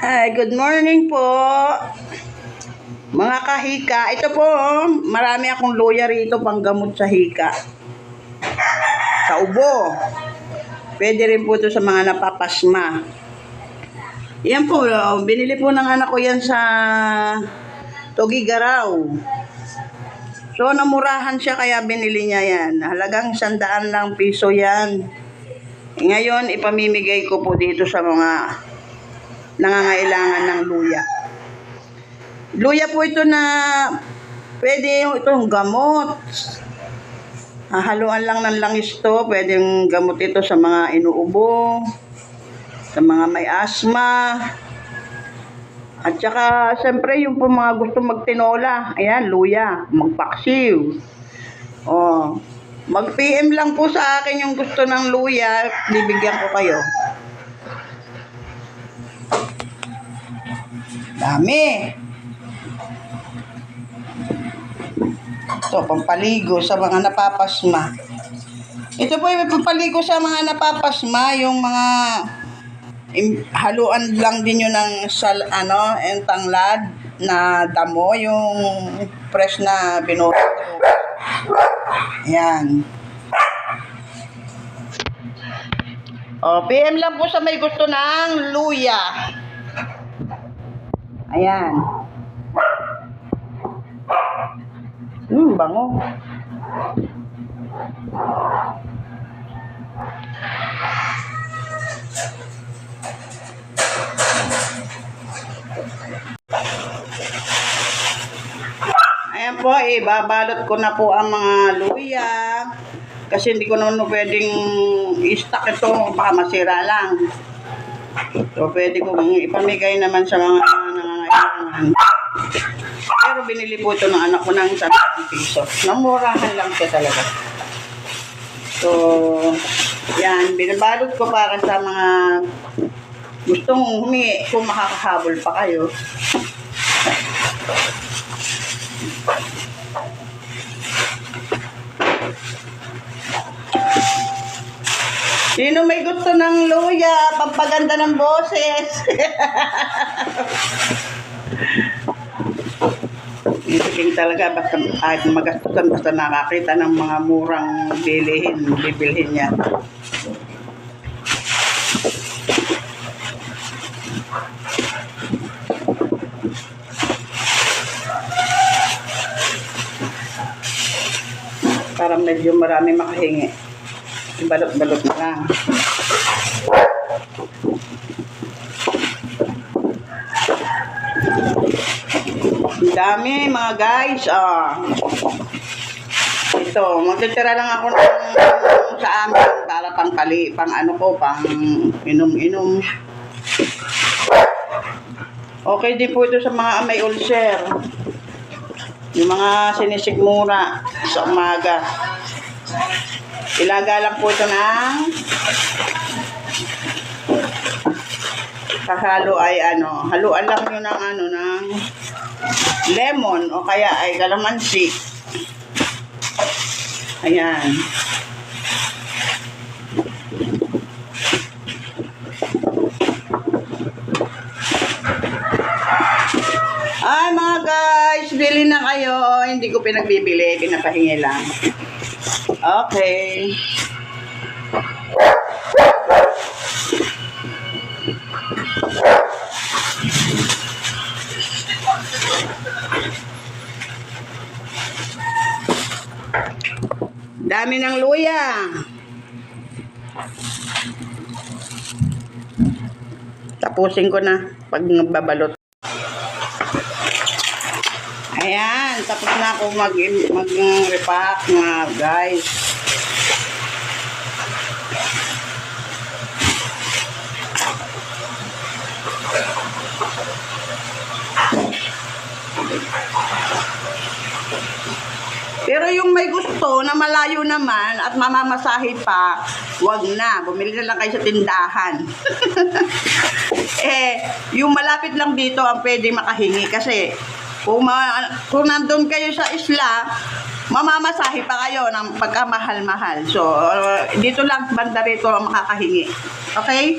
Hi, good morning po. Mga kahika, ito po, marami akong luya rito pang gamot sa hika. Sa ubo. Pwede rin po ito sa mga napapasma. Yan po, oh, binili po ng anak ko yan sa Tugigaraw. So, namurahan siya kaya binili niya yan. Halagang sandaan lang piso yan. Ngayon, ipamimigay ko po dito sa mga nangangailangan ng luya. Luya po ito na pwede itong gamot. Hahaluan lang ng langis to, pwedeng gamot ito sa mga inuubo, sa mga may asma. At saka, siyempre, yung po mga gusto magtinola, ayan, luya, magpaksiw. Oh, mag-PM lang po sa akin yung gusto ng luya, bibigyan ko kayo. Dami. Ito, pampaligo sa mga napapasma. Ito po yung pampaligo sa mga napapasma, yung mga haluan lang din yun ng sal, ano, yung tanglad na damo, yung fresh na binuto. Yan. O, PM lang po sa may gusto ng luya. Ayan. Hmm, bango. Ayan po, eh, babalot ko na po ang mga luya. Kasi hindi ko naman pwedeng i-stock ito, baka masira lang. So, pwede kong ipamigay naman sa mga. Pero binili po ito ng anak ko ng 10 piso. Namurahan lang siya talaga. So, yan, binabalot ko para sa mga gustong humingi kung makakahabol pa kayo. Sino may gusto ng luya, pampaganda ng boses? Isiking talaga, basta kahit magastusan, basta nakakita ng mga murang bilihin, bibilhin niya. Para medyo marami makahingi. Balot-balot na. Ang dami mga guys. Ah. Ito, magtitira lang ako ng sa amin para pang pali, pang ano ko, pang inom-inom. Okay din po ito sa mga may ulcer. Yung mga sinisigmura sa umaga. Ilaga lang po ito ng kahalo ay ano, haluan lang yun ng ano, ng lemon o kaya ay kalamansi. Ayan. Ay mga guys, bili na kayo. Hindi ko pinagbibili, pinapahingi lang. Okay. Dami ng luya. Tapusin ko na pag babalot. Ayan, tapos na ako mag mag mga guys. Pero yung may gusto na malayo naman at mamamasahe pa, wag na. Bumili na lang kayo sa tindahan. eh, yung malapit lang dito ang pwede makahingi kasi kung, ma- kung nandun kayo sa isla, mamamasahe pa kayo ng pagkamahal-mahal. So, uh, dito lang banda rito makakahingi. Okay?